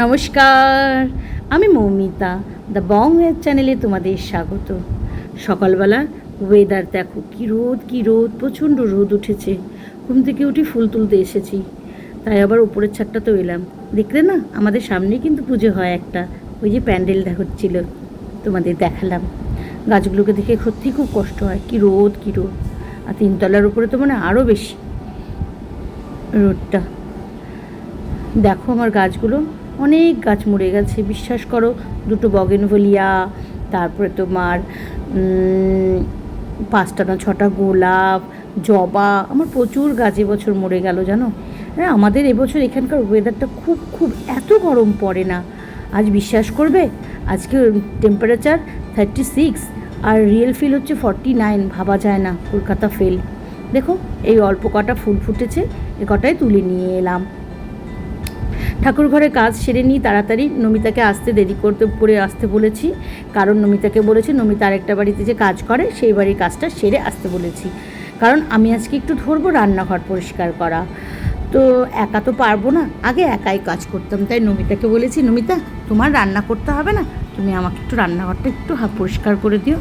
নমস্কার, আমি Moumita, the Bong web চ্যানেলে তোমাদের স্বাগত। সকালবেলা ওয়েদার দেখো কী রোদ কী রোদ, প্রচণ্ড রোদ উঠেছে। ঘুম থেকে উঠে ফুল তুলতে এসেছি। তাই আবার উপরের ছাদটা তো এলাম। দেখলে না, আমাদের সামনেই কিন্তু পুজো হয় একটা। ওই যে প্যান্ডেল হচ্ছিল, তোমাদের দেখালাম। গাছগুলোকে দেখে সত্যিই খুব কষ্ট হয়। কী রোদ কী রোদ। আর তিনতলার উপরে তো মানে আরও বেশি রোদটা। দেখো আমার গাছগুলো। অনেক গাছ মরে গেছে, বিশ্বাস করো। দুটো বগেনভলিয়া, তারপরে তোমার পাঁচটা না ছটা গোলাপ, জবা, আমার প্রচুর গাছ এবছর মরে গেল, জানো? হ্যাঁ আমাদের এবছর এখানকার ওয়েদারটা খুব খুব এত গরম পড়ে না। আজ বিশ্বাস করবে, আজকে টেম্পারেচার থার্টি সিক্স আর রিয়েল ফিল হচ্ছে ফর্টি নাইন ভাবা যায় না, কলকাতা ফেল দেখো, এই অল্প কটা ফুল ফুটেছে, এ কটাই তুলে নিয়ে এলাম। ঠাকুর ঘরে কাজ সেরে নিই তাড়াতাড়ি। নমিতাকে আসতে দেরি করতে করে আসতে বলেছি। কারণ নমিতাকে বলেছি, নমিতা আরেকটা বাড়িতে যে কাজ করে, সেই বাড়ির কাজটা সেরে আসতে বলেছি। কারণ আমি আজকে একটু ধরবো রান্নাঘর পরিষ্কার করা। তো একা তো পারব না, আগে একাই কাজ করতাম। তাই নমিতাকে বলেছি, নমিতা, তোমার রান্না করতে হবে না? তুমি আমাকে একটু রান্নাঘরটা একটু পরিষ্কার করে দিও।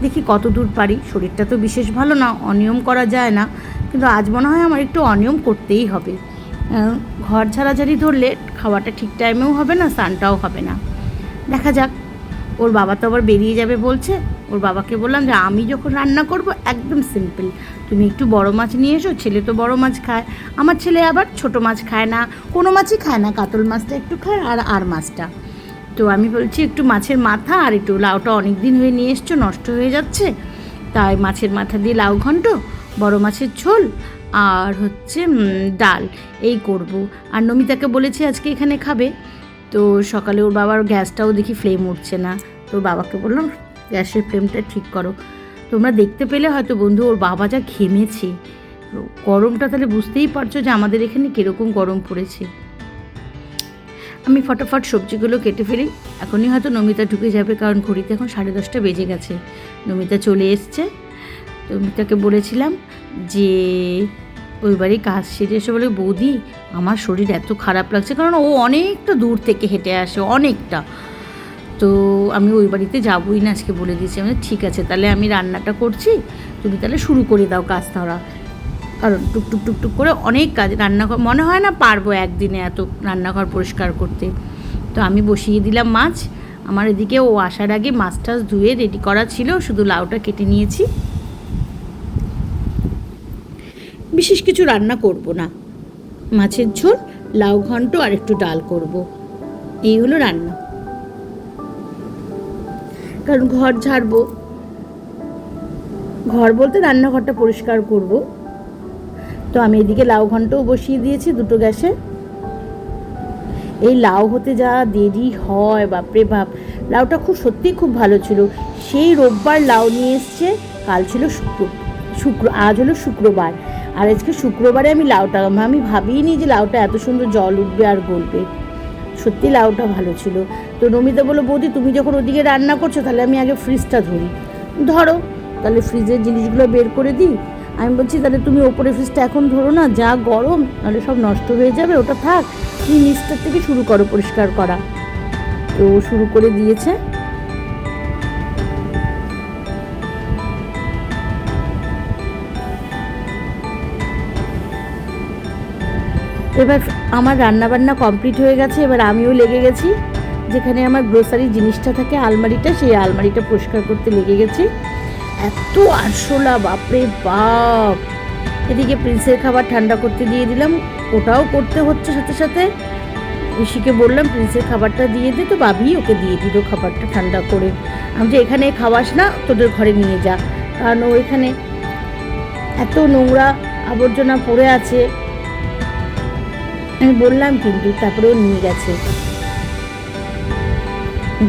দেখি কত দূর পারি। শরীরটা তো বিশেষ ভালো না, অনিয়ম করা যায় না। কিন্তু আজ মনে হয় আমার একটু অনিয়ম করতেই হবে। ঘর ঝাড়াঝাড়ি ধরলে খাওয়াটা ঠিক টাইমেও হবে না, স্নানটাও হবে না। দেখা যাক, ওর বাবা তো আবার বেরিয়ে যাবে বলছে। ওর বাবাকে বললাম যে, আমি যখন রান্না করব, একদম সিম্পল তুমি একটু বড় মাছ নিয়ে এসো, ছেলে তো বড় মাছ খায়। আমার ছেলে আবার ছোট মাছ খায় না, কোনো মাছই খায় না, কাতল মাছটা একটু খায় আর আর মাছটা। তো আমি বলছি, একটু মাছের মাথা আর একটু লাউটা অনেক দিন হয়ে নিয়ে এসছো, নষ্ট হয়ে যাচ্ছে। তাই মাছের মাথা দিয়ে লাউ ঘন্ট, বড় মাছের ঝোল আর হচ্ছে ডাল। এই করব। আর নমিতাকে বলেছি আজকে এখানে খাবে। তো সকালে ওর বাবার গ্যাসটাও দেখি ফ্লেম উঠছে না। তো বাবাকে বললাম, গ্যাসের ফ্লেমটা ঠিক করো। তোমরা দেখতে পেলে হয়তো, বন্ধু, ওর বাবা যা ঘেমেছে। গরমটা তাহলে বুঝতেই পারছ যে আমাদের এখানে কীরকম গরম পড়েছে। আমি ফটাফট সবজিগুলো কেটে ফেলি। এখনই হয়তো নমিতা ঢুকে যাবে, কারণ ঘড়িতে এখন সাড়ে দশটা বেজে গেছে। নমিতা চলে এসছে। নমিতাকে বলেছিলাম যে ওই বাড়ি কাজ সেরে এসে বলে, বৌদি, আমার শরীর এত খারাপ লাগছে। কারণ ও অনেকটা দূর থেকে হেঁটে আসে, অনেকটা। তো আমি ওই বাড়িতে যাবোই না আজকে বলে দিয়েছি। আমি ঠিক আছে, তাহলে আমি রান্নাটা করছি। তুমি তাহলে শুরু করে দাও কাজ ধরা কারণ টুকটুক টুকটুক করে অনেক কাজ, রান্নাঘর, মনে হয় না পারব একদিনে এত রান্নাঘর পরিষ্কার করতে। তো আমি বসিয়ে দিলাম মাছ। আমার এদিকে ও আসার আগে মাছ টাছ ধুয়ে রেডি করা ছিল, শুধু লাউটা কেটে নিয়েছি। বিশেষ কিছু রান্না করব না। মাছের ঝোল, লাউ ঘন্ট আর একটু ডাল করব। এই হলো রান্না। কারণ ঘর ঝাড়বো। ঘর বলতে রান্নাঘরটা পরিষ্কার করব। তো আমি এদিকে লাউ ঘন্টও বসিয়ে দিয়েছি দুটো গ্যাসে। এই লাউ হতে যা দেরি হয়, বাপরে বাপ। লাউটা খুব সত্যিই খুব ভালো ছিল। সেই রোববার লাউ নিয়ে এসছে, কাল ছিল শুক্র শুক্র আজ হলো শুক্রবার। আর আজকে শুক্রবারে আমি লাউটা, আমি ভাবিনি যে লাউটা এত সুন্দর জল উঠবে আর গলবে। সত্যি লাউটা ভালো ছিল। তো নমিতা বলল, বৌদি, তুমি যখন ওদিকে রান্না করছ, তাহলে আমি আগে ফ্রিজটা ধরি। ধরো, তাহলে ফ্রিজের জিনিসগুলো বের করে দিই। আমি বলছি, তাহলে তুমি ওপরে ফ্রিজটা এখন ধরো না, যা গরম, নাহলে সব নষ্ট হয়ে যাবে, ওটা থাক। তুমি নিচটার থেকে শুরু করো পরিষ্কার করা। তো শুরু করে দিয়েছে। এবার আমার রান্না বান্না কমপ্লিট হয়ে গেছে, এবার আমিও লেগে গেছি। যেখানে আমার গ্রোসারি জিনিসটা থাকে, আলমারিটা, সেই আলমারিটা পরিষ্কার করতে লেগে গেছি। এত আরশোলা, বাপরে বাপ! এদিকে প্রিন্সের খাবার ঠান্ডা করতে দিয়ে দিলাম, ওটাও করতে হচ্ছে সাথে সাথে। ঋষিকে বললাম প্রিন্সের খাবারটা দিয়ে দে। তো বাবি ওকে দিয়ে দিল খাবারটা ঠান্ডা করে। আমি যে, এখানে খাওয়াস না, তোদের ঘরে নিয়ে যা। কারণ ও এখানে এত নোংরা আবর্জনা পড়ে আছে। আমি বললাম কিন্তু তারপরে নিয়ে গেছে।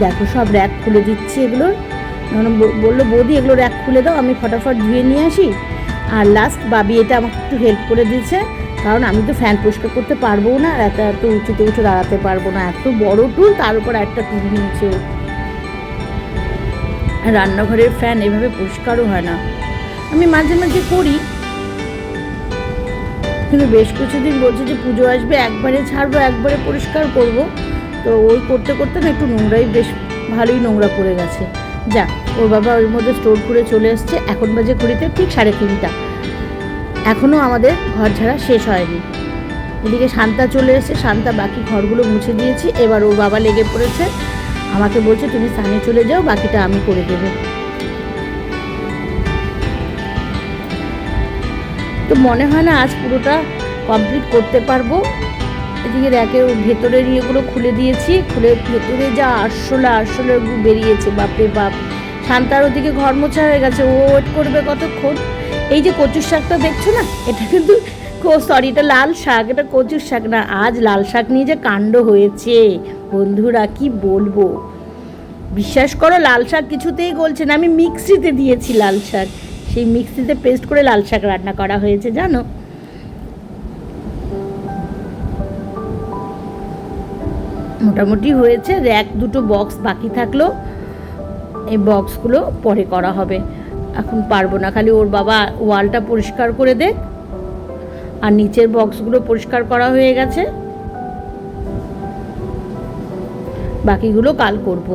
দেখো সব র্যাক খুলে দিচ্ছি এগুলোর মানে বলল, বৌদি, এগুলো র্যাক খুলে দাও, আমি ফটাফট ধুয়ে নিয়ে আসি। আর লাস্ট বাবি এটা আমাকে একটু হেল্প করে দিয়েছে, কারণ আমি তো ফ্যান পরিষ্কার করতে পারব না আর এত এত উঁচুতে উঠে দাঁড়াতে পারব না। এত বড় টুল তার উপর একটা টুল নিয়েছে রান্নাঘরের ফ্যান এভাবে পরিষ্কারও হয় না। আমি মাঝে মাঝে করি কিন্তু বেশ কিছুদিন বলছে যে পুজো আসবে, একবারে ছাড়বো, একবারে পরিষ্কার করব। তো ওই করতে করতে না একটু নোংরাই বেশ ভালোই নোংরা পড়ে গেছে। যা ওর বাবা ওর মধ্যে স্টোর করে চলে এসছে। এখন বাজে ঘড়িতে ঠিক সাড়ে তিনটা। এখনও আমাদের ঘর ঝাড়া শেষ হয়নি। এদিকে শান্তা চলে এসেছে। শান্তা বাকি ঘরগুলো মুছে দিয়েছি। এবার ওর বাবা লেগে পড়েছে। আমাকে বলছে, তুমি স্থানে চলে যাও, বাকিটা আমি করে দেবো। তো মনে হয় না আজ পুরোটা কমপ্লিট করতে পারব। এদিকে র্যাকের ভেতরের ইয়েগুলো খুলে দিয়েছি। খুলে ভেতরে যা আরশোলা আরশোলা বেরিয়েছে, বাপরে বাপ। শান্তার ওদিকে ঘর মোছা হয়ে গেছে। ও ওয়েট করবে কতক্ষণ? এই যে কচুর শাকটা দেখছ না? এটা কিন্তু সরি এটা লাল শাক, এটা কচুর শাক না, আজ লাল শাক নিয়ে যে কাণ্ড হয়েছে। বন্ধুরা, কি বলব? বিশ্বাস করো, লাল শাক কিছুতেই গলছে না। আমি মিক্সিতে দিয়েছি লাল শাক। সেই মিক্সিতে পেস্ট করে লাল শাক রান্না করা হয়েছে, জানো? মোটামুটি হয়েছে র্যাক দুটো বক্স বাকি থাকল, এই বক্সগুলো পরে করা হবে। এখন পারব না, খালি ওর বাবা ওয়ালটা পরিষ্কার করে দেখ আর নিচের বক্সগুলো পরিষ্কার করা হয়ে গেছে। বাকিগুলো কাল করব।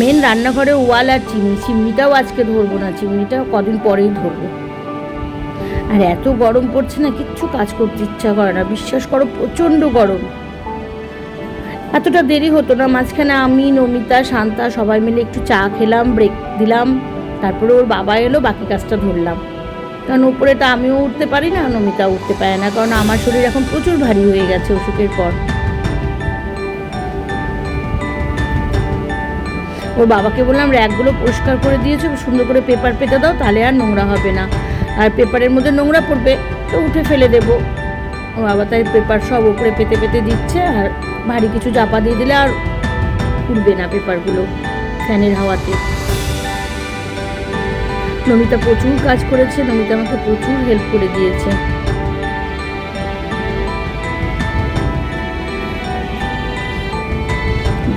মেন রান্নাঘরে ওয়াল আর চিমনি চিমনিটাও আজকে ধরবো না, চিমনিটা কদিন পরেই ধরবো। আর এত গরম পড়ছে না, কিচ্ছু কাজ করতে ইচ্ছা করে না, বিশ্বাস করো প্রচণ্ড গরম। এতটা দেরি হতো না, মাঝখানে আমি, নমিতা, শান্তা সবাই মিলে একটু চা খেলাম ব্রেক দিলাম, তারপরে ওর বাবা এলো, বাকি কাজটা ধরলাম। কারণ উপরে তো আমিও উঠতে পারি না নমিতা উঠতে পারে না, কারণ আমার শরীর এখন প্রচুর ভারী হয়ে গেছে অসুখের পর। ওর বাবাকে বললাম, র্যাকগুলো পরিষ্কার করে দিয়েছ, সুন্দর করে পেপার পেতে দাও, তাহলে আর নোংরা হবে না। আর পেপারের মধ্যে নোংরা পড়বে, তো উঠে ফেলে দেবো। ও বাবা তাই পেপার সব উপরে পেতে পেতে দিচ্ছে, আর ভারী কিছু চাপা দিয়ে দিলে আর উঠবে না পেপারগুলো ফ্যানের হাওয়াতে। নমিতা প্রচুর কাজ করেছে, নমিতা আমাকে প্রচুর হেল্প করে দিয়েছে।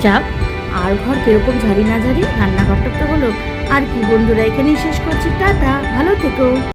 যাক আর ঘর কীরকম ঝাড়ি না ঝাড়ি, রান্নাঘরটা তো হলো। আর কি বন্ধুরা, এখানেই শেষ করছি। টাটা, ভালো থেকো।